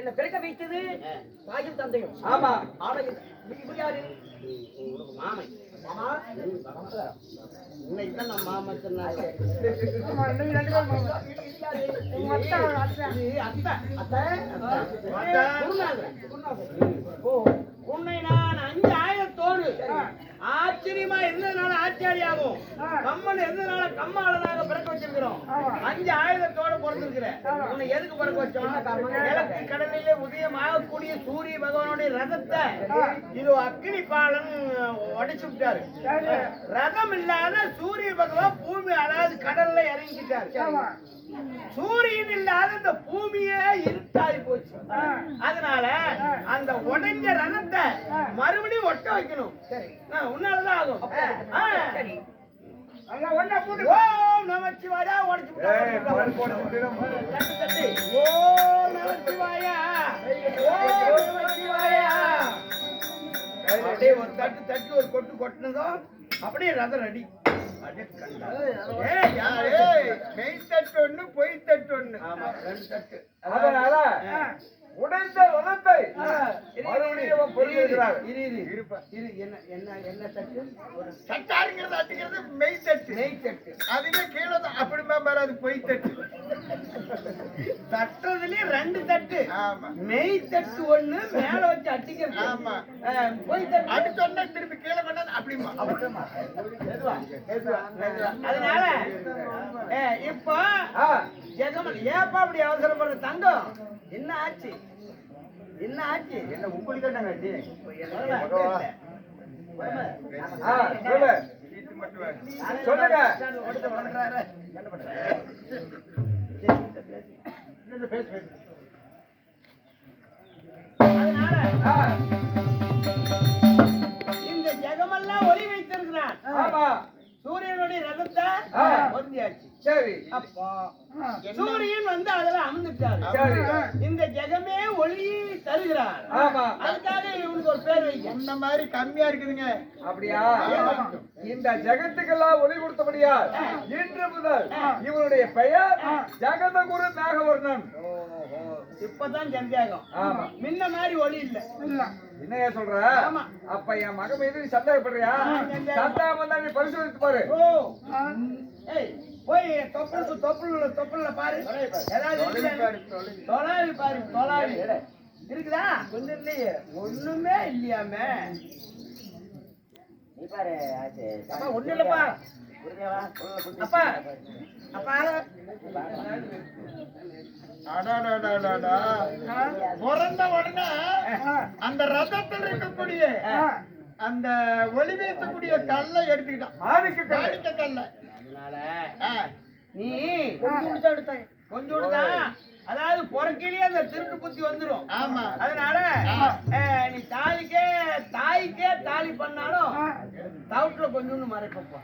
என்ன பிறக்க வைத்தது? தாயும் தந்தையும். ஆமா. ஆனா இது. யாரு? மாமன் உன்னை நான் ஆயிரத்தோடு ஆச்சரியமா இருந்ததுனால ஆச்சாரி ஆகும் கம்மன் இருந்ததுனால கம்மாளனாக பிறக்க வச்சிருக்கிறோம். அஞ்சு ஆயுதத்தோட பிறந்திருக்கிறேன். உன்னை எதுக்கு பிறக்க வச்சோம்? கிழக்கு கடலிலே உதயமாகக்கூடிய சூரிய பகவானுடைய ரதத்தை இது அக்னி பாலன் உடைச்சு விட்டாரு. ரதம் இல்லாத சூரிய பகவான் பூமி அதாவது கடல்ல இறங்கிட்டாரு. சூரியன் இல்லாத இந்த பூமியே இருட்டாகி போச்சு. அதனால அந்த உடைஞ்ச ரதத்தை மறுபடியும் ஒட்ட வைக்கணும். உன்னாலதான் ஆகும். ஓம் நமச்சிவாயா உடைச்சு. ஓம் நமச்சிவாயா ஓம் நமச்சிவாயா அப்படியே ஒரு தட்டு தட்டி ஒரு கொட்டு கொட்டினதும் அப்படியே ரதம் ரெடி. மெய் தட்டு ஒண்ணு பொய் தட்டு ஒண்ணு. ஆமா அதனால உடைந்த வனத்தை இரு. இரு, இரு, என்ன என்ன என்ன தட்டு? ஒரு தட்டாருங்கிறது அட்டுங்கிறது மெய் தட்டு. மெய் தட்டு. அதுவே கீழே தான். அப்படி பாரு அது பொய் தட்டு. தட்டுறதுலயே ரெண்டு தட்டு. மெய் தட்டு ஒண்ணு மேல வச்சு அட்டிக்கிறது ஆமா. பொய் தட்டு. அடி சொன்னா திருப்பி அப்படிமா அதனால இப்போ ஜெகமன் ஏப்பா அப்படி அவசரப்படுற தங்கம் என்ன ஆச்சு என்ன ஆச்சு என்ன. ஆ, சொல்லு. சொல்லுங்க. அதனால வைத்திருக்கிறான் ஆமா சூரியனுடைய ரதத்தை. பொருந்தியாச்சு. சரி. அப்போ சூரியன் வந்து அதுல அமர்ந்துட்டாரு. சரி. இந்த ஜெகமே ஒளி தருகிறார். ஆமா. அதுக்காக இவனுக்கு ஒரு பேர் இந்த மாதிரி கம்மியா இருக்குதுங்க. அப்படியா? இந்த ஜெகத்துக்கெல்லாம் ஒளி கொடுத்தபடியா இன்று முதல் இவருடைய பெயர் ஜெகதகுரு நாகவர்ணன் இப்பதான் சந்தேகம் ஆமா. முன்ன மாதிரி ஒளி இல்ல. என்னையா சொல்ற? ஆமா. அப்ப என் மகன் மீது நீ சந்தேகப்படுறியா? சந்தாம தான் நீ பரிசோதித்து பாரு. ஓ. ஏய் போய் தொப்புளுக்கு தொப்புள் தொப்புள்ல பாரு. ஏதாவது இருக்குதா? தொலாவி பாரு தொலாவி இருக்குதா? கொஞ்சம் இல்லையே. ஒண்ணுமே இல்லையாமே. நீ பாரு ஒண்ணு இல்லப்பா. அப்பா. அப்பா. பிறந்த உடனே அந்த ரதத்தில் இருக்கக்கூடிய அந்த ஒளி வீசக்கூடிய கல்லை எடுத்துக்கிட்டான். கல்லு. மாணிக்க கல்லை. அதனால நீ தான் எடுத்தாங்க கொஞ்சோண்டு தான். அதாவது பிறக்கையிலேயே அந்த திருட்டு புத்தி வந்துரும். ஆமா. அதனால நீ தாலிக்கே தாய்க்கே தாலி பண்ணாலும் தவுட்டுல கொஞ்சோண்டு மறைப்பப்பா.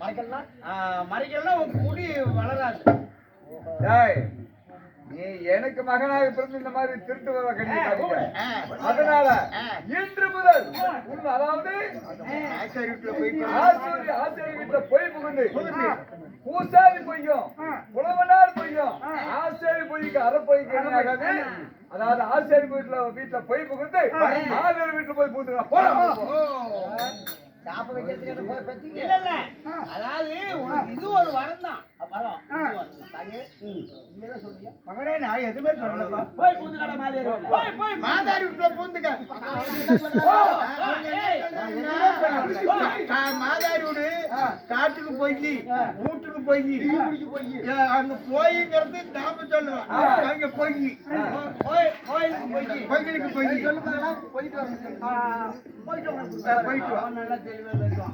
மறைக்கலாம். மறைக்கலாம் உன் முடி வளராது. டேய், நீ எனக்கு மகனாக பிறந்து இந்த மாதிரி திருட்டு வர கண்டிப்பாக அதனால இன்று முதல் உன் அதாவது ஆசிரியர் வீட்டுல போய் புகுந்து. பூசாரி பொய்யும் புலவனார் பொய்யும் ஆசிரியர் பொய்க்கு அரை பொய்க்கு அதாவது ஆசிரியர் வீட்டுல வீட்டுல போய் புகுந்து ஆசிரியர் வீட்டுல போய் புகுந்து போலாம் சாப்ப வைக்கிறதுக்கு அதாவது இது ஒரு வரம் தான். மகனே நான் எதுவுமே சொல்லலப்பா. போய் பூந்து கடை மாதிரி போய் போய். மாதாரி வீட்டுல பூந்துக்க. மாதாரி வீடு காட்டுக்கு போய் வீட்டுக்கு போய் அங்க போய்ங்கிறது நாம சொல்லுவேன் அங்க போய் போய் கோயிலுக்கு போய் போயிட்டு போயிட்டு போயிட்டு நல்லா தெளிவா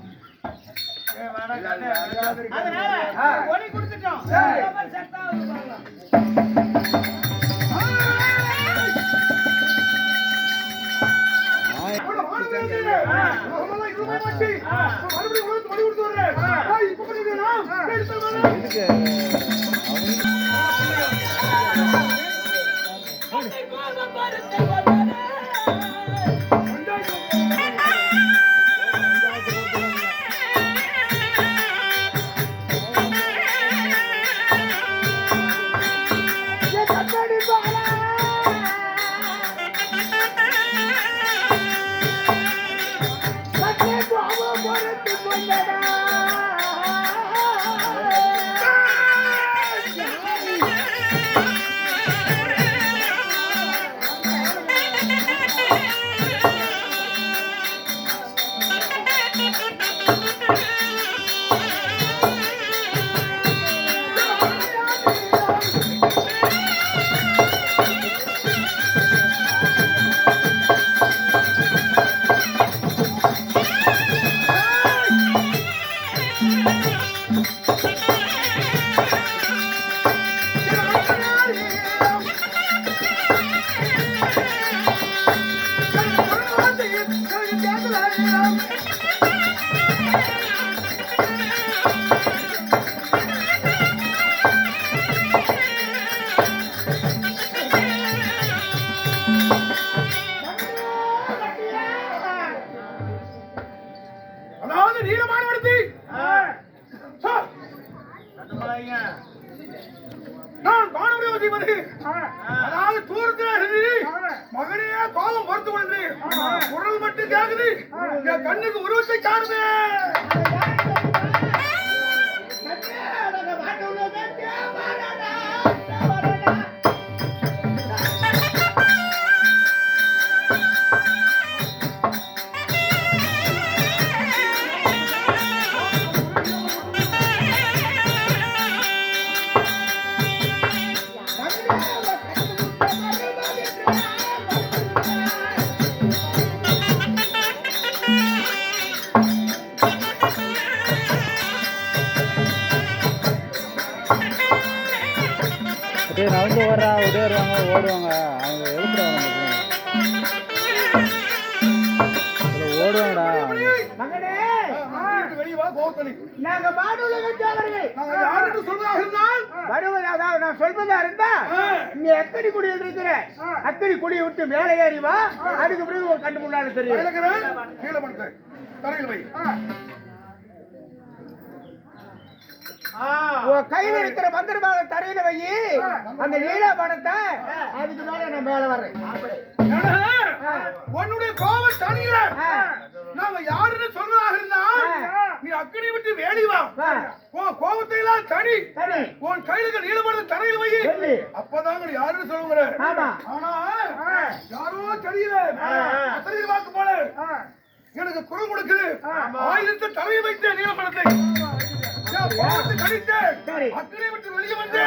அதனால ஒளி கொடுத்துட்டோம் சத்தா வந்து உருவத்தை காணுமே நாங்க மாடுலக தேவர்கள் நாங்கள் யாருக்கு சொல்வதாக இருந்தால்? வருவதாக நான் சொல்வதா இருந்தா நீ எத்தனை குடியில் இருக்கிற குடியை விட்டு மேலே ஏறி வா. அதுக்கு பிறகு கண்டு முன்னால தெரியும். இழக்கிறேன் கீழே படுத்து தரையில் வை. உன் கையில இருக்கிற மந்திரமாக தரையில வை. அந்த நீலா பணத்தை அதுக்கு மேல நான் மேல வர்றேன். உன்னுடைய கோபம் தனியில. நாங்க யாருன்னு சொல்றதாக இருந்தால் ஆ. நீ அக்கனி விட்டு வேலி வா. உன் கோபத்தை எல்லாம் தனி உன் கையில நீளமான தரையில் வை. நீ யாருன்னு சொல்லுங்கிற. ஆமா. ஆனா யாரோ தெரியல. வாக்கு போல. எனக்கு குரல் கொடுக்குது. ஆயுதத்தை தலையை வைத்த கோபத்தை கடித்து சரி. அக்கனை விட்டு வெளியே வந்து.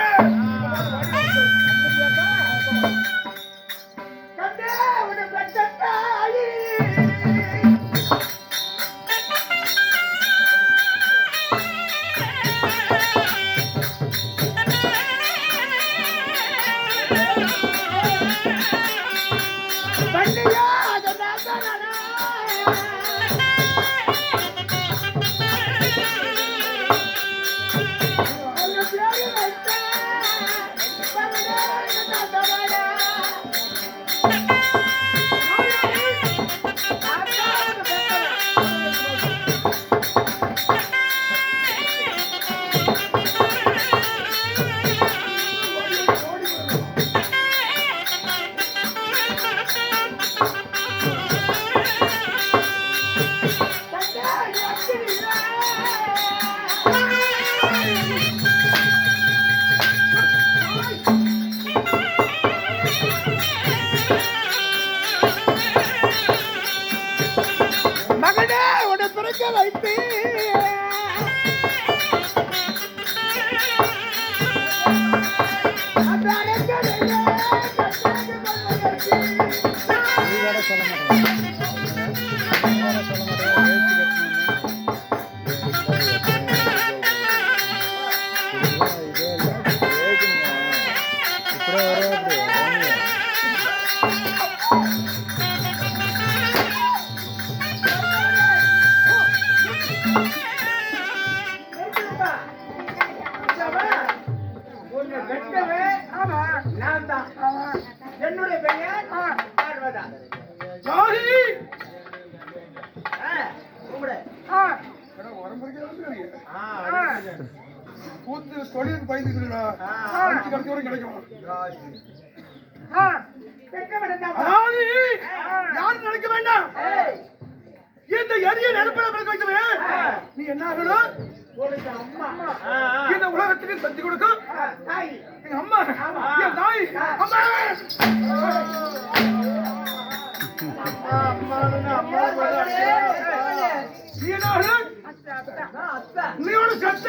நீயோட சத்த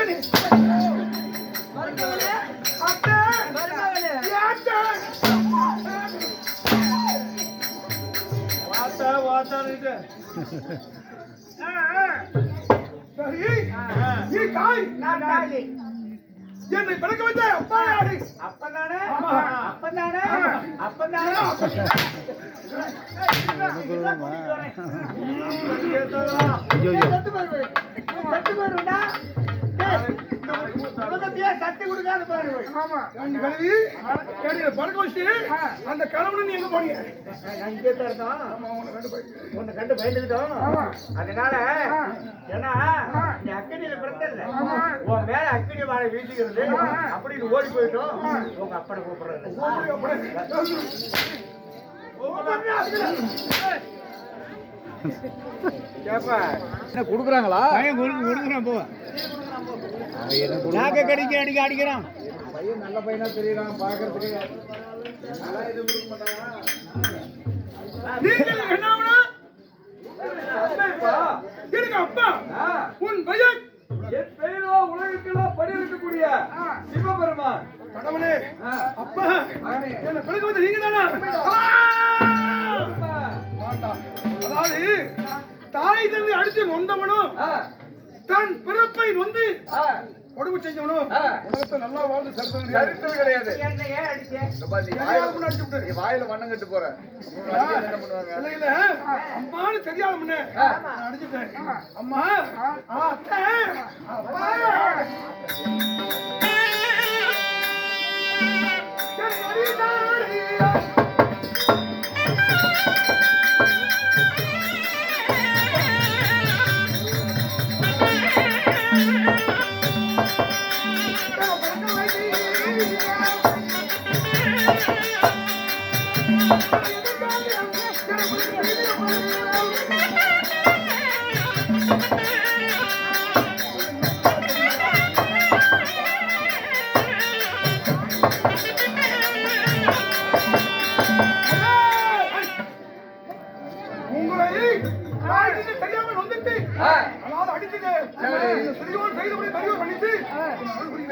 அத்தை வாத்தா வாத்தான்னு சரி நீ காய் நான் காய். என்னை பிறக்க வந்த அப்பா யாரு ஐயோ சத்து பாரு சத்து பாருடா சத்து கொடுக்காத பாரு. ஆமா. ரெண்டு கழுவி கேடியில வச்சுட்டு அந்த கணவனு நீ எங்க போனீங்க? அங்கே தான் இருந்தோம். உன்னை கண்டு போய். உன்னை கண்டு பயந்துக்கிட்டோம். அதனால ஏன்னா நீ அக்கடியில பிறந்தல உன் மேல அக்கடி வாழை வீசுகிறது. அப்படின்னு ஓடி போயிட்டோம். உங்க அப்பனை கூப்பிடுறது. கேப்பா என்ன கொடுக்குறாங்களா? நாக்க கடிக்க அடிக்க அடிக்கிறான். பையன் நல்ல பையனா தெரியறான் பாக்குறதுக்கு? எனக்கு அப்பா. உன் பையன் என் பெயரோ சிவபெருமான். கடவுளே. அப்பா. என்ன வந்த நீங்க தானா. அதாவது தாய் தந்தை அடித்து நொந்தவனும் ஆ, தன் பிறப்பை நொந்து கொடுமை செஞ்சவனும். உலகத்தை நல்லா வாழ்ந்து சரித்திரம் கிடையாது. நீ வாயில- அடிச்சு வண்ணம் கட்டு போற. இல்ல, இல்ல. அம்மான்னு தெரியாத முன்ன நான் அடிச்சுட்டேன். அம்மா அத்தை.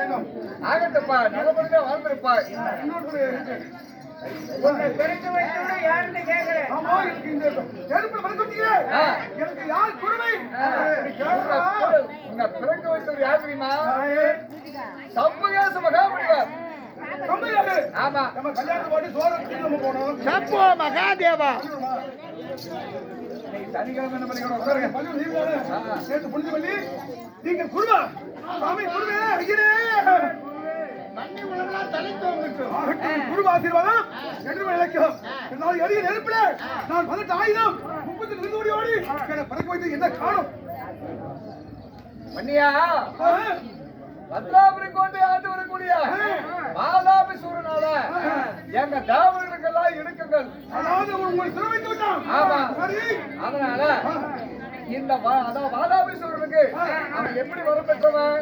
வேண்டாம் ஆகட்டப்பா நல்லபடியா வாழ்ந்திருப்பா. இருக்கு. உன்னை பிறக்க வைத்தோட யாருன்னு கேக்குறேன் ஆமா எனக்கு இந்த நெருப்புல. எனக்கு யார் வைத்தவர் யார் தெரியுமா? ஆமா. நம்ம பாட்டு போனோம். சம்போ மகாதேவா. சனிக்கிழமை உட்காருங்க. பள்ளி குருவா. சாமி குருவே ஐயனே ஆகட்டும், குரு ஆசீர்வாதம். என்று இலக்கியம் என்னால் எரிய நெருப்பில நான் பதினெட்டு ஆயுதம். முப்பத்தி நிறுவடி ஓடி என்னை பறக்க வைத்து என்ன காணும்? ஆ, பத்ராபுரி கோட்டை ஆண்டு வரக்கூடிய மாலாபி சூரனால எங்க தேவர்களுக்கெல்லாம் இடுக்குங்கள். அதாவது உங்களை விட்டான் ஆமா. சரி. அதனால இந்த அதான் வாதாபீஸ்வரனுக்கு அவன் எப்படி வரம் பெற்றவன்?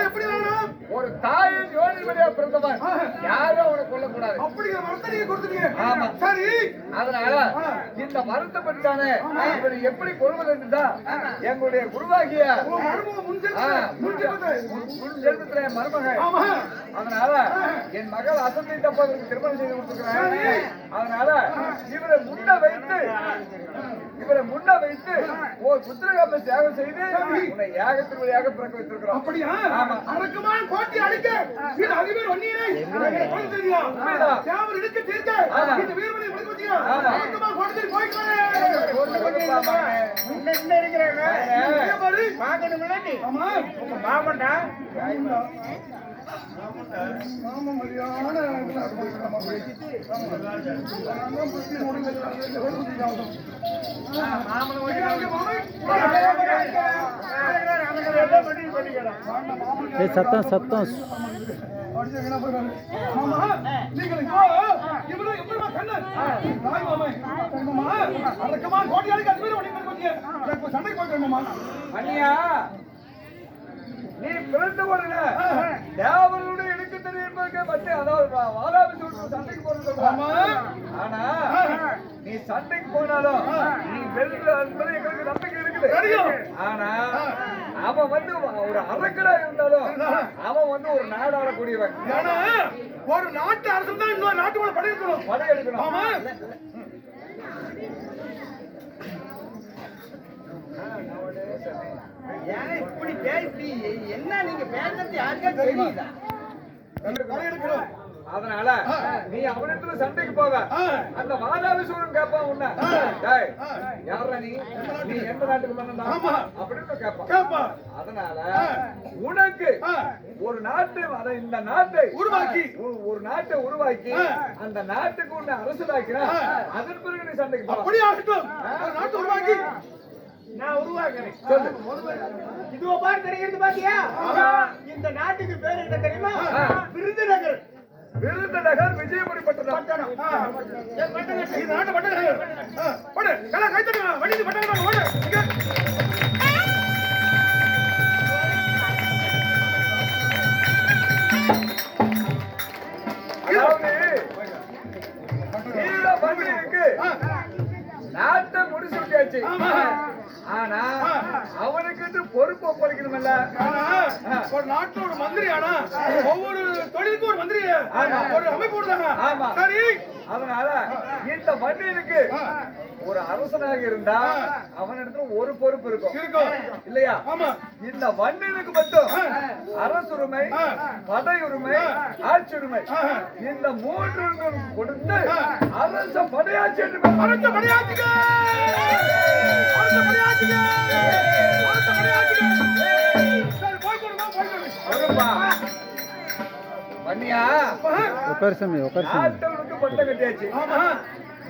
எப்படி வேணும்? ஒரு தாயின் யோனி வழியா பிறந்தவன். யாரும் அவனை கொல்லக்கூடாது. அப்படிங்கிற மரத்தை நீங்க கொடுத்துட்டீங்க. ஆமா. சரி. அதனால இந்த மரத்தை பற்றிதானே இவனை எப்படி கொள்வது என்றுதான் எங்களுடைய குருவாகிய உன் மருமக முன் ஆ, ஜென்மத்துல- முன் ஜென்மத்துல- முன் முன் ஜென்மத்துல என் மருமகன் அதனால என் மகள் அசந்தை தப்பதற்கு திருமணம் செய்து கொடுத்துக்கிறேன் அதனால இவரை முன்ன வைத்து இவரை முன்ன வைத்து ஓர் புத்திரகாம தியாகம் செய்து உன்னை ஏகத்தின் வழியாக பிறக்க வைத்திருக்கிறோம் அப்படியா. அரக்குமான் கோட்டை அடிக்க. இது தெரியா உண்மைதான். தேவர் இடிக்க தீர்க்க. இந்த வீரமணி விடுக்க வச்சியா. அரக்குமான் கோட்டை போய்க்காரே போட்டு கொடுப்பா மகனே. இன்னும் இன்னும் இருக்கிறாங்க? பாரு பாக்கணும்ல நீ? ஆமா. உங்க மாமன்டா? சத்தம் சத்தம் அடக்கமா வீணா போயிடுவாரு. அடிக்க அதிபர் சண்டைக்கு போயிட்டு அண்ணியா நீ பிறந்த உடனே தேவர்களுடைய இடுக்கு தெரியும்போது பற்றி அதாவது வாதாபி சூழ்நிலை சண்டைக்கு போறது. ஆனா நீ சண்டைக்கு போனாலும் நீ வெல்ற என்பது எங்களுக்கு நம்பிக்கை இருக்குது. தெரியும். ஆனா அவன் வந்து ஒரு அரக்கரா இருந்தாலும் அவன் வந்து ஒரு நாடாளக்கூடியவன். ஏன்னா ஒரு நாட்டு அரசு தான் இன்னொரு நாட்டு மேல படையெடுக்கணும் படையெடுக்கணும். ஆமா. ஏன் இப்படி பேசி? என்ன நீங்க பேசுறது யாருக்கா தெரியுதா அதனால நீ அவனிடத்துல சண்டைக்கு போவ. ஆ. அந்த சூழன் கேட்பான் உன்ன. டேய் யாரா நீ? நீ எந்த நாட்டுக்கு பண்ணா ஆமா. அப்படின்னு கேட்பான் கேப்பா. அதனால உனக்கு. ஒரு நாட்டு அத இந்த நாட்டை உருவாக்கி. ஒரு- நாட்டை உருவாக்கி. அந்த நாட்டுக்கு உன்னை அரசலாக்கினா ஆ. அதன் பிறகு நீ சண்டைக்கு போலாம் அப்படி ஆகட்டும் ஒரு நாட்டு உருவாக்கி. நான் உருவாக்குறேன். இதுவ பாரு தெரிகிறது பாத்தியா? இந்த நாட்டுக்கு பேர் என்ன தெரியுமா. விருதுநகர் விருதுநகர் விஜயபுரி பட்டணம். ஆ. இந்த நாட்டு பட்டம் போடு கலை கைத்தட்டுங்க வண்டி பட்டம் ஓடு. நாட்டை முடிச்சு விட்டாச்சு. ஆனா. அவனுக்கு பொறுப்பு ஒப்படைக்கணும்ல ஆனா, ஒரு நாட்டுல ஒரு மந்திரி ஆனா ஒவ்வொரு தொழிலுக்கும் ஒரு மந்திரி. ஒரு அமைப்பு ஆமா. சரி அதனால இந்த மண்ணிற்கு ஆ. ஒரு அரசனாக இருந்தா அவனிடத்துல ஒரு பொறுப்பு இருக்கும். இல்லையா? இந்த மன்னனுக்கு மட்டும் அரசுரிமை ஆட்சி உரிமை இந்த மூன்று கொடுத்து அரச படையாட்சி என்று அரச படையாட்சிக்கு! அரச படையாட்சிக்கு! அரச படையாட்சிக்கு! போய் கொடுமா பட்டம் கட்டியாச்சு. ஆமா.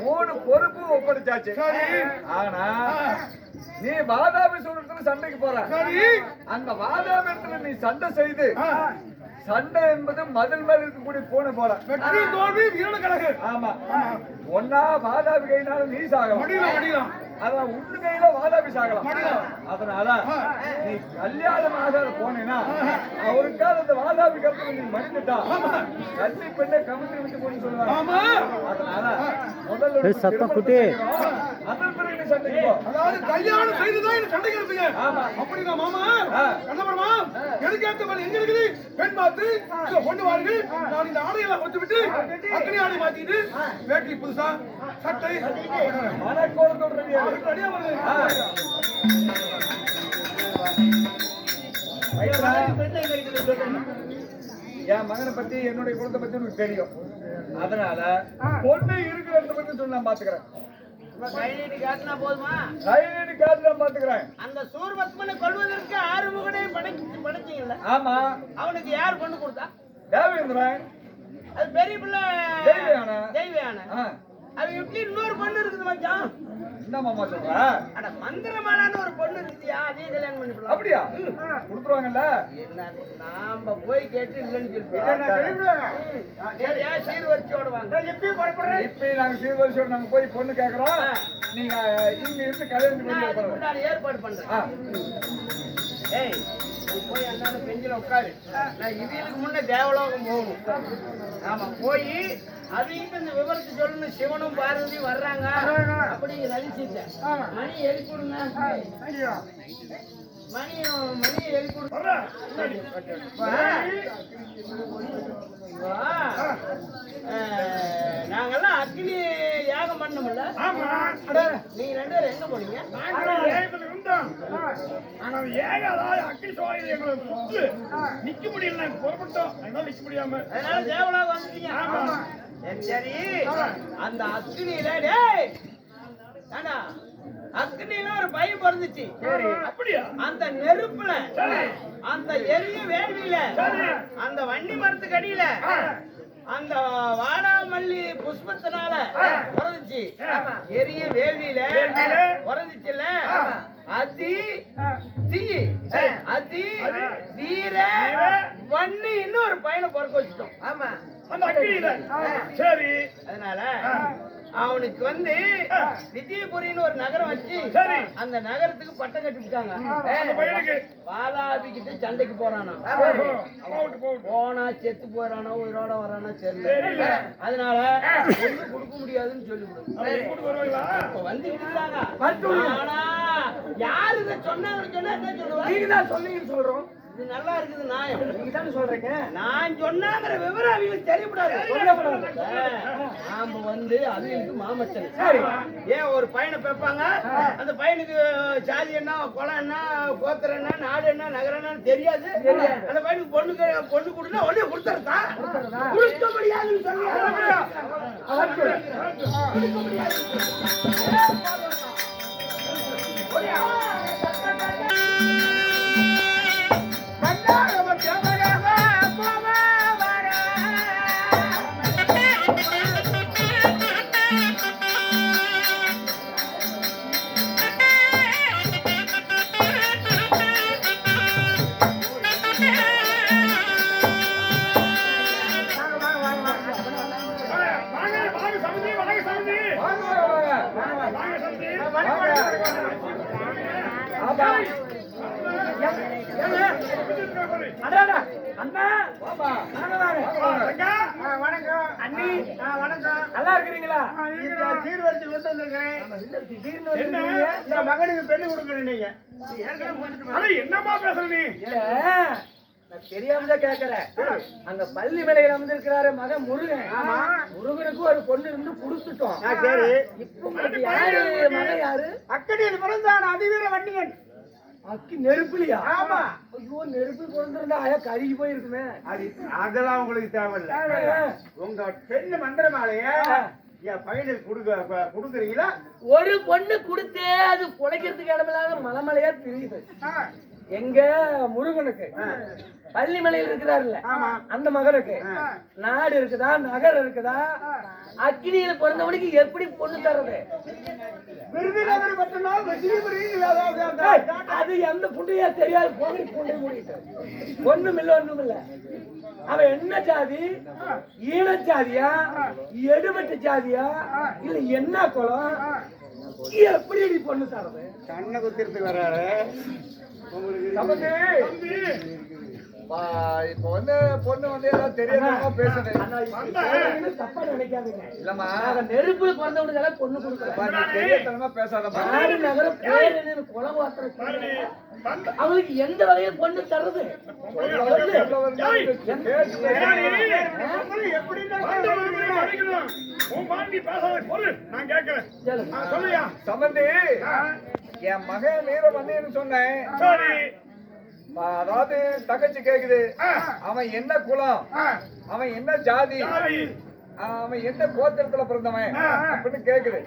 மூணு பொறுப்பு ஒப்படைச்சாச்சு. ஆனா. நீ வாதாபி சூழத்துல சண்டைக்கு போற. அந்த வாதாபி நீ சண்டை செய்து. சண்டை என்பது மதில் மேல இருக்கக்கூடிய பூனை போல. வெற்றி தோல்வி வீரன கழகு ஆமா ஒன்னா வாதாபி கையினால நீ சாகலாம். மடியலாம் மடியலாம். அதான் உண்டு கையில வாதாபி சாகலாம். அதனால நீ கல்யாணம் ஆகாத போனேன்னா அவருக்காக அந்த வாதாபி கருத்து நீ மடிந்துட்டா. கல்வி பெண்ணை கமிட்டி விட்டு போன்னு சொல்லுவாங்க. அதனால சத்தம் குட்டி. அதாவது கல்யாணம் செய்துதான் இந்த சண்டைக்கு இருப்பீங்க மாமா. கண்ணபரமா எதுக்கு ஏத்த மாதிரி எங்க இருக்குது? பெண் பார்த்து கொண்டு வாருங்கள் நான் இந்த ஆடையெல்லாம் கொடுத்து விட்டு அக்னி ஆடை மாத்திட்டு வேட்டி புதுசா சட்டை. வருது. என் மகனை பத்தி என்னுடைய குழந்தை பத்தி உனக்கு தெரியும். அதனால பொண்ணு இருக்கிற இடத்த பத்தி சொல்லி நான் பாத்துக்கிறேன். அந்த சூர்பத்மனை கொள்வதற்கு ஆறு முகனையும் படைச்சு படைச்சீங்கல்ல? ஆமா. அவனுக்கு யார் கொண்டு கொடுத்தா? தேவேந்திரன். அது பெரிய பிள்ளை. தெய்வயானை. தெய்வயானை அது எப்படி இன்னொரு பொண்ணு இருக்குது மச்சான்? என்ன மாமா சொல்ற? அட மந்திரமாலான்னு ஒரு பொண்ணு இருக்குதியா அதையும் கல்யாணம் பண்ணிக்கலாம். அப்படியா? கொடுத்துருவாங்கல்ல? நாம போய் கேட்டு இல்லைன்னு இல்ல, சொல்லியா சீர் வரிச்சோட வாங்க? இப்ப நாங்க சீர்வரிசையோட நாங்க போய் பொண்ணு கேக்குறோம். நீங்க இங்க இருந்து கல்யாணம் பண்ணி ஏற்பாடு பண்றேன். ஏய் போய் அந்தாண்ட பெஞ்சில உட்காரு. நான் இவங்களுக்கு முன்ன தேவலோகம் போகணும். ஆமா போய் அவங்க இந்த விவரத்தை சொல்லணும். சிவனும் பார்வதி வர்றாங்க. அப்படி ரசிச்சிட்டேன் மணி எழுப்பிடுங்க மணி மணி எழுப்பிடுங்க நாங்கெல்லாம் அக்னி யாகம் பண்ணோம்ல அட, நீங்க ரெண்டு பேரும் எங்க போனீங்க நாங்கள் ஏகத்துல இருந்தோம். நிக்க முடியல புறப்பட்டோம் அதனால நிக்க முடியாம அதனால தேவலோகம் வந்துட்டீங்க ஆமா. சரி சரி அந்த அக்னியில டேய் அக்னியில ஒரு பையன் பிறந்துச்சு. அப்படியா? அந்த நெருப்புல அந்த எரிய வேள்வியில அந்த வன்னி மரத்துக்கு அடியில அந்த வாடாமல்லி புஷ்பத்தினால பிறந்துச்சு. எரிய வேள்வியில பிறந்துச்சுல்ல? அதி தீ. அதி வன்னி இன்னும் ஒரு பையனை பிறக்க வச்சுட்டோம். ஆமா. அந்த சரி. அதனால அவனுக்கு வந்து விஜயபுரின்னு ஒரு நகரம் வச்சு சரி. அந்த நகரத்துக்கு பட்டம் கட்டிவிட்டாங்க. பாலாபி கிட்ட சண்டைக்கு போறானா? போனா செத்து போறானோ உயிரோட வரானோ தெரியல. அதனால ஒண்ணு கொடுக்க முடியாதுன்னு சொல்லிவிடு. கூட்டு வருவாங்களா? இப்ப வந்துகிட்டு இருக்காங்க. வந்து விடுங்க. ஆனா யாரு இதை சொன்னாங்கன்னு சொன்னா என்ன சொல்லுவா? நீங்க தான் சொல்றோம். இது நல்லா இருக்குது நியாயம் நீங்க தானே சொல்றீங்க? நான் சொன்னாங்கிற விவரம் அவங்களுக்கு தெரியப்படாது சொல்லக்கூடாது. நாம வந்து அவங்களுக்கு மாமச்சன் சரி. ஏன் ஒரு பையனை பெப்பாங்க? அந்த பையனுக்கு ஜாதி என்ன குலம் என்ன கோத்திரம் என்ன நாடு என்ன நகரம் என்னன்னு தெரியாது. அந்த பையனுக்கு பொண்ணுக்கு பொண்ணு கொடுத்தா உடனே கொடுத்துருக்கா கொடுக்க முடியாதுன்னு சொல்லி அண்ணா. வாமா வாங்க வாங்க வணக்கம் அண்ணி. வணக்கம் நல்லா இருக்கிறீங்களா? சீர்வரிசை விட்டு வந்திருக்கிறேன் என்ன? மகனுக்கு பெண்ணு நீங்க. பேசுற நீ? தான் கேக்குறேன். அங்க பள்ளி மலையில வந்திருக்கிறாரு மகன் முருகன். ஆமா. முருகனுக்கு ஒரு பொண்ணு இருந்து குடுத்துட்டோம். சரி. இப்போ யாரு? மகன் யாரு? அக்கடியில் பிறந்தான் அதிவீர வண்டியன் அக்கி நெருப்புலியா? ஆமா. ஐயோ நெருப்பு பிறந்திருந்தா ஆயா கருகி போயிருக்குமே. அது அதெல்லாம் உங்களுக்கு தேவையில்ல. உங்க பெண்ணு மந்திர மாலைய என் பையனுக்கு கொடுக்க கொடுக்குறீங்களா? ஒரு பொண்ணு கொடுத்தே அது புழைக்கிறதுக்கு இடமில்லாத மலைமலையா தெரியுது. எங்க முருகனுக்கு. பள்ளி மலையில் இருக்கிறாருல்ல அந்த மகனுக்கு நாடு இருக்குதா நகர் இருக்குதா? அக்கினியில பிறந்தவனுக்கு எப்படி பொண்ணு தர்றது? விருதுநகர் மட்டும்தான் ஏய், அது எந்த புண்டையா தெரியாது போகடி புண்டை மூடிட்டு. ஒண்ணும் இல்ல ஒண்ணும் இல்ல. அவன் என்ன ஜாதி? ஈன ஜாதியா? எடுபட்ட ஜாதியா? இல்ல என்ன குலம்? எப்படி அடி பொண்ணு தரது? கண்ணை குத்திரத்துக்கு வர்றாரு. நமக்கு இப்ப வந்து பொண்ணு வந்து ஏதாவது தெரியாதவங்க பேசுது தப்பா நினைக்காதீங்க. இல்லம்மா. நாங்க நெருப்புல பிறந்தவனுக்கு எல்லாம் பொண்ணு கொடுக்கல. தெரியாதனமா பேசாதம்மா. நகரம் வாத்திரம் அவளுக்கு எந்த வகையில பொண்ணு தர்றது என் மகன் வீரமணின்னு சொன்னேன். சரி. அதாவது தங்கச்சி கேக்குது. அவன் என்ன குலம்? அவன் என்ன ஜாதி? அவன் என்ன கோத்திரத்துல பிறந்தவன். அப்படின்னு கேக்குது.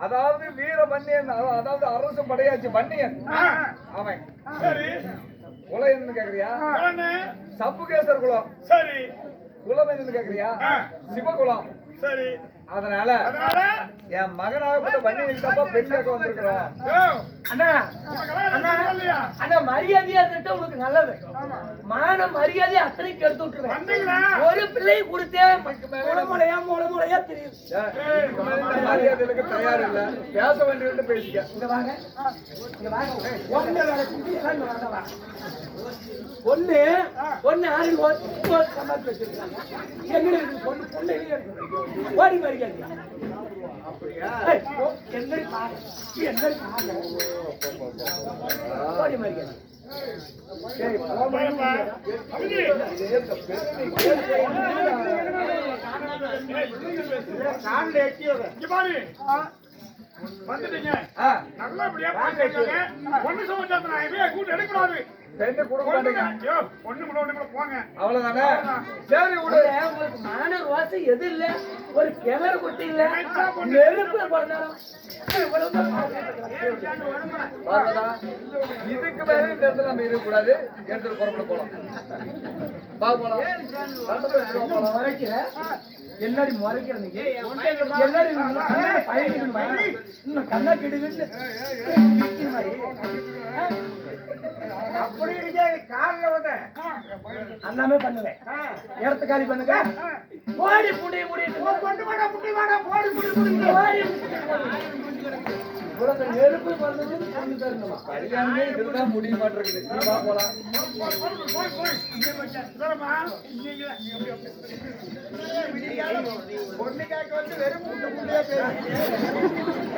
அதாவது வீரமன்னியன் அத- அதாவது அரசு படையாச்சு மன்னியன். அவன். சரி. குலம் கேக்குறியா? குழந்தை, சப்புகேசர் குலம். சரி. குலம் என்னன்னு கேக்குறியா. சிவகுலம். சரி. அதனால என் மகனாகப்பட்ட வன்னியனுக்கு தப்பா பெண் கேட்க வந்திருக்கிறோம் அண்ணா பண்ணலையா? அண்ணா மரியாதையா இருந்துட்டு உங்களுக்கு நல்லது. மான மரியாதை அத்தனைக்கு எடுத்து விட்டுருவேன்? ஒரு பிள்ளை கொடுத்தே இதுக்கு மேல இந்த மரியாதைகளுக்கு தயார் இல்ல பேச வேண்டியது பேசிக்க. இங்க வாங்க. இங்க வாங்க. பொண்ணு பொண்ணு ஆறு வச்சிருக்காங்க. பொண்ணு பொண்ணு ஓடி மரியாதை ஓடி மரியாதை காலில். வந்துட்டீங்க நல்லபடியா பேசிருக்காங்க. பொண்ணு சமாச்சாரத்தை நான் கூட்டு எடுக்கக்கூடாது. பெண்ணு ஒண்ணு போங்க அவ்வளவுதானே சரி உங்களுக்கு மான ரோசை எது இல்ல ஒரு கிணறு குட்டி இல்ல இவ்வளவுதான் பார்வதா, இதுக்கு மேல இந்த இடத்துல நம்ம இருக்கக்கூடாது. எடுத்துட்டு புறப்பட போலாம். வா போலாம். வரைக்கிற என்னடி முறைக்கிற நீ. என்னடி பயணிக்கணுமா இன்னும் கண்ணா அப்படி இருக்காது கார்ல வந்து. எல்லாமே பண்ணுவேன். இடத்த காலி பண்ணுங்க. ஓடி புடி கொண்டு வாடா வாடா. போடி புடி புடி. உனக்கு நெருப்பு பண்றது சொல்லி தரணுமா கல்யாணமே இதுதான் முடிய மாட்டேங்குது. நீ வா போலாம். பொண்ணு கேட்க வந்து வெறும் முட்டை முட்டையா பேசுறீங்க